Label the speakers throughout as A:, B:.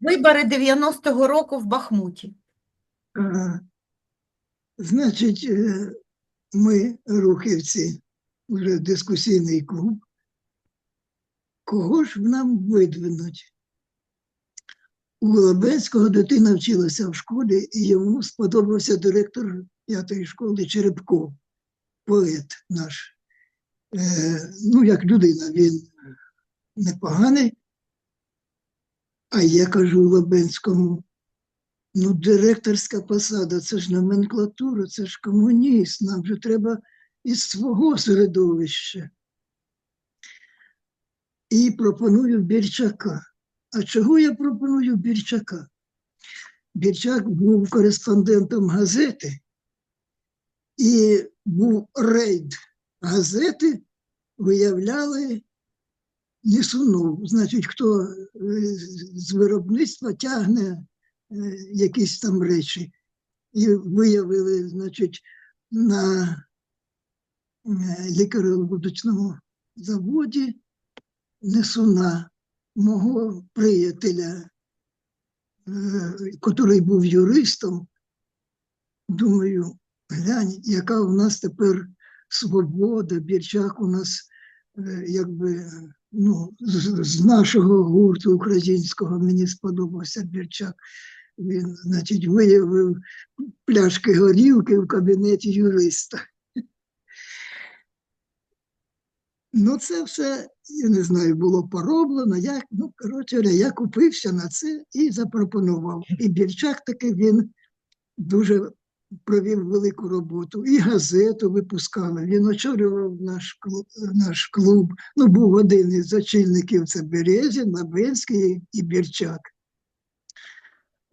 A: Вибори 90-го року в Бахмуті.
B: Ага. Значить, е, ми, рухівці, вже дискусійний клуб. Кого ж нам видвинуть? У Лобецького дитина вчилася в школі, і йому сподобався директор п'ятої школи Черепков, поет наш. Е, ну, як людина, він непоганий. А я кажу Лобенському, Ну, директорська посада, це ж номенклатура, це ж комуніст, нам же треба із свого середовища. І пропоную Бірчака. А чого я пропоную Бірчака? Бірчак був кореспондентом газети, і був рейд газети, виявляли Несунов. Значить, хто е, з виробництва тягне е, якісь там речі. І виявили, значить, на е, лікаро-будочному заводі Несуна, мого приятеля, який був юристом. Думаю, глянь, яка у нас тепер свобода, Бірчак у нас якби ну, з, з нашого гурту українського мені сподобався Бірчак. Він, значить, виявив пляшки горілки в кабінеті юриста. Ну, це все, я не знаю, було пороблено. Я, ну, коротше, я купився на це і запропонував. І Бірчак таки він дуже провів велику роботу. І газету випускали. Він очолював наш клуб, наш клуб. Ну, був один із очільників це Березін, Лабинський і Бірчак.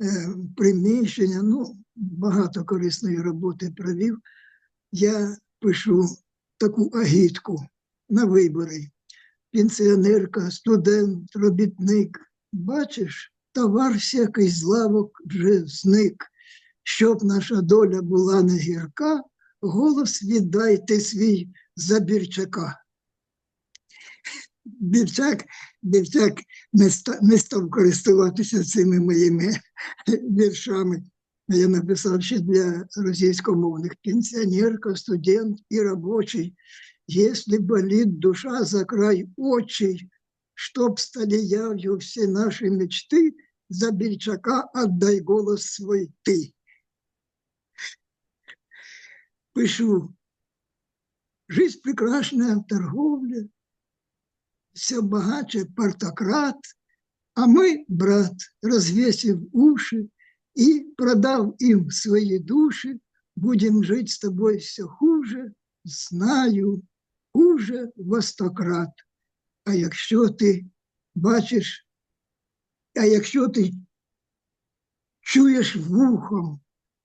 B: Е, приміщення, ну, багато корисної роботи провів. Я пишу таку агітку на вибори. Пенсіонерка, студент, робітник. Бачиш, товар всякий з лавок вже зник. Щоб наша доля була не гірка, голос віддайте свій за Бірчака. Бірчак, Бірчак не, ста, не став користуватися цими моїми віршами. Я написав ще для російськомовних пенсіонерка, студент і робочий. Если болит душа за край очей, чтоб стали явью все наши мечты, за Бельчака отдай голос свой ты. Пишу. Жизнь прекрасная, торговля, все богаче партократ, а мы, брат, развесив уши и продав им свои души, будем жить с тобой все хуже, знаю, хуже во сто крат. А якщо ти бачиш, а якщо ти чуєш вухом,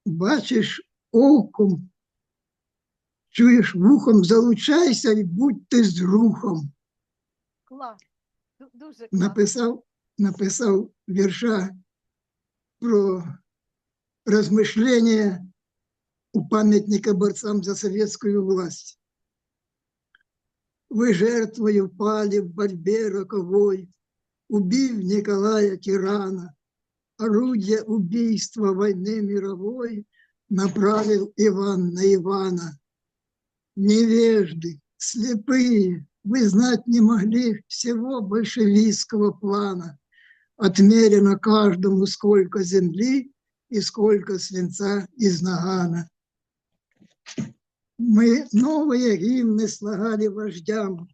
B: бачиш оком, чуєш вухом, залучайся і будь ти з рухом.
A: Клас. Ду- Дуже клас.
B: Написав, написав вірша про размышления у памятника борцам за советскую власть. Вы жертвою пали в борьбе роковой, убив Николая Тирана. Орудие убийства войны мировой направил Иван на Ивана. Невежды, слепые, вы знать не могли всего большевистского плана. Отмерено каждому сколько земли и сколько свинца из нагана. Мы новые гимны слагали вождям,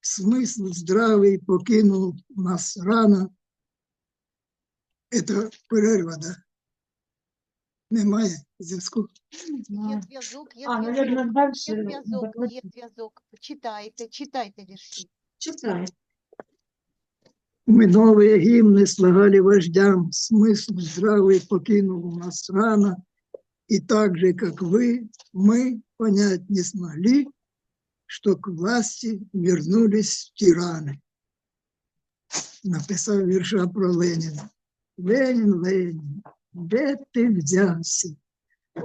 B: смысл здравый покинул нас рано. Это перерва, да? Немає зв'язку.
A: Є зв'язок, є
C: А,
A: зв'язок,
C: наверное,
A: є
C: дальше.
A: зв'язок, є зв'язок. Читайте, читайте вірші.
C: Читай.
B: Мы новые гимны слагали вождям, смысл здравый покинул нас рано, и так же, как вы, мы понять не смогли, что к власти вернулись тираны. Написав вірша про Леніна. Ленін, Ленін, де ти взявся?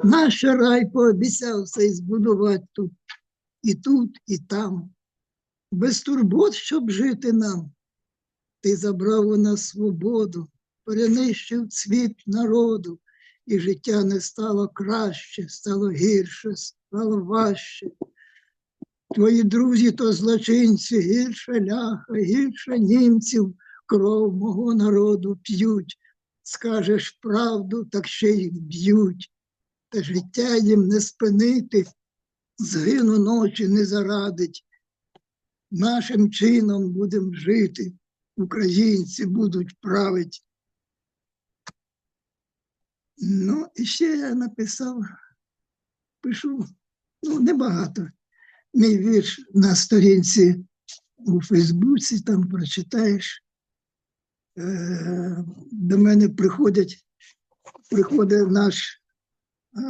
B: Наш рай пообіцявся і збудувати тут, і тут, і там. Без турбот, щоб жити нам. ти забрав у нас свободу, перенищив цвіт народу, і життя не стало краще, стало гірше, стало важче. Твої друзі то злочинці, гірше ляха, гірше німців, кров мого народу п'ють. Скажеш правду, так ще їх б'ють. Та життя їм не спинити, згину ночі не зарадить. Нашим чином будемо жити, українці будуть править. Ну, і ще я написав, пишу, ну, небагато. Мій вірш на сторінці у Фейсбуці, там прочитаєш. Е, До мене приходять, приходить наш, е,